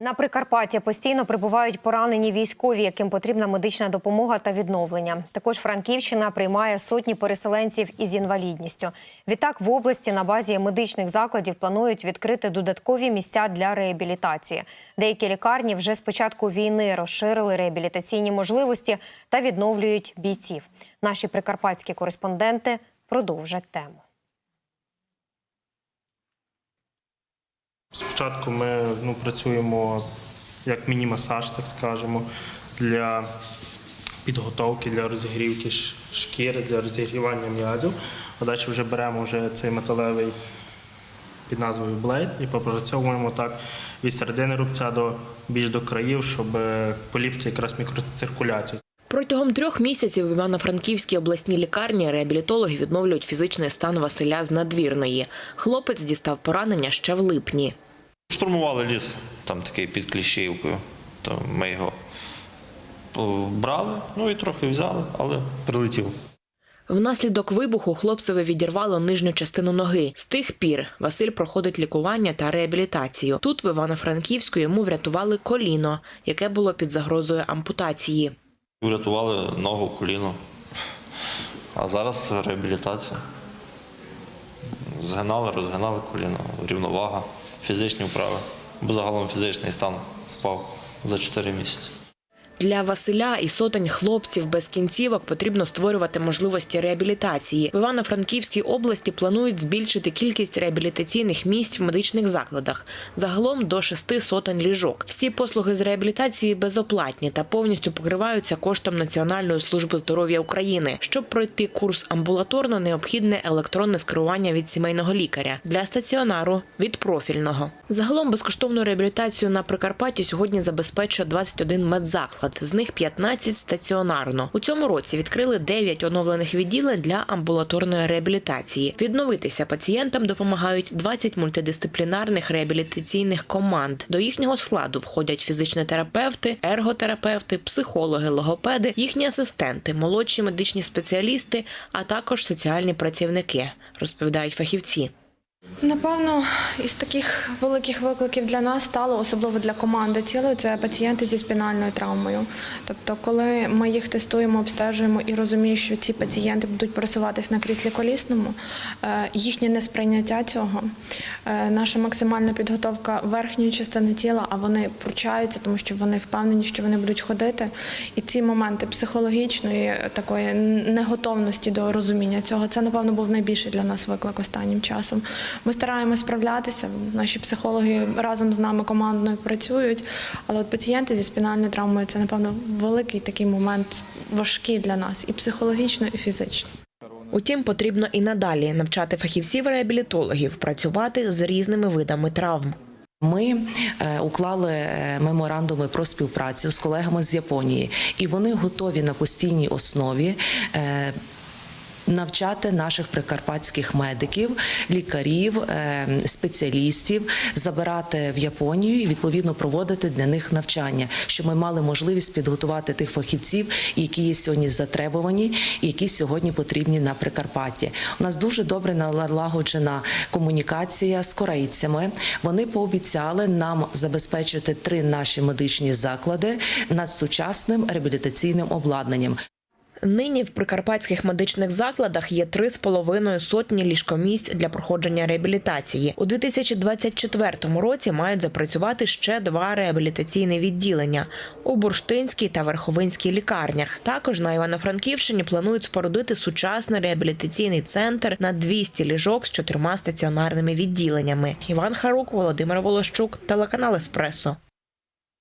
На Прикарпаття постійно прибувають поранені військові, яким потрібна медична допомога та відновлення. Також Франківщина приймає сотні переселенців із інвалідністю. Відтак в області на базі медичних закладів планують відкрити додаткові місця для реабілітації. Деякі лікарні вже з початку війни розширили реабілітаційні можливості та відновлюють бійців. Наші прикарпатські кореспонденти продовжать тему. Спочатку ми ну, працюємо як міні-масаж, так скажемо, для підготовки, для розігрівки шкіри, для розігрівання м'язів. А далі вже беремо вже цей металевий під назвою блейд і попрацьовуємо так від середини рубця до більш до країв, щоб е, поліпшити якраз мікроциркуляцію. Протягом трьох місяців в Івано-Франківській обласній лікарні реабілітологи відновлюють фізичний стан Василя з надвірної. Хлопець дістав поранення ще в липні. Штурмували ліс, там такий під Кліщівкою. То ми його брали, ну і трохи взяли, але прилетів. Внаслідок вибуху хлопцеві відірвало нижню частину ноги. З тих пір Василь проходить лікування та реабілітацію. Тут в Івано-Франківську йому врятували коліно, яке було під загрозою ампутації. Врятували ногу, коліно. А зараз реабілітація. Згинали, розгинали коліно, рівновага, фізичні вправи. Бо загалом фізичний стан впав за 4 місяці. Для Василя і сотень хлопців без кінцівок потрібно створювати можливості реабілітації. В Івано-Франківській області планують збільшити кількість реабілітаційних місць в медичних закладах. Загалом до шести сотень ліжок. Всі послуги з реабілітації безоплатні та повністю покриваються коштом Національної служби здоров'я України. Щоб пройти курс амбулаторно, необхідне електронне скерування від сімейного лікаря для стаціонару від профільного. Загалом безкоштовну реабілітацію на Прикарпатті сьогодні забезпечує 21 медзаклад, з них 15 стаціонарно. У цьому році відкрили 9 оновлених відділень для амбулаторної реабілітації. Відновитися пацієнтам допомагають 20 мультидисциплінарних реабілітаційних команд. До їхнього складу входять фізичні терапевти, ерготерапевти, психологи, логопеди, їхні асистенти, молодші медичні спеціалісти, а також соціальні працівники, розповідають фахівці. Напевно, із таких великих викликів для нас стало, особливо для команди цілої, це пацієнти зі спінальною травмою. Тобто, коли ми їх тестуємо, обстежуємо і розуміємо, що ці пацієнти будуть просуватись на кріслі колісному, е, їхнє несприйняття цього, е, наша максимальна підготовка верхньої частини тіла, а вони пручаються, тому що вони впевнені, що вони будуть ходити. І ці моменти психологічної е, такої неготовності до розуміння цього, це напевно був найбільший для нас виклик останнім часом. Ми стараємось справлятися. Наші психологи разом з нами командно працюють. Але от пацієнти зі спінальною травмою це напевно великий такий момент важкий для нас і психологічно, і фізично. Утім, потрібно і надалі навчати фахівців-реабілітологів працювати з різними видами травм. Ми е, уклали е, меморандуми про співпрацю з колегами з Японії, і вони готові на постійній основі. Навчати наших прикарпатських медиків, лікарів, е, спеціалістів, забирати в Японію і відповідно проводити для них навчання, щоб ми мали можливість підготувати тих фахівців, які є сьогодні затребувані, і які сьогодні потрібні на Прикарпатті. У нас дуже добре налагоджена комунікація з корейцями. Вони пообіцяли нам забезпечити три наші медичні заклади над сучасним реабілітаційним обладнанням. Нині в прикарпатських медичних закладах є три з половиною сотні ліжкомісць для проходження реабілітації. У 2024 році мають запрацювати ще два реабілітаційні відділення у Бурштинській та Верховинській лікарнях. Також на Івано-Франківщині планують спорудити сучасний реабілітаційний центр на 200 ліжок з чотирма стаціонарними відділеннями. Іван Харук, Володимир Волощук, телеканал Еспресо.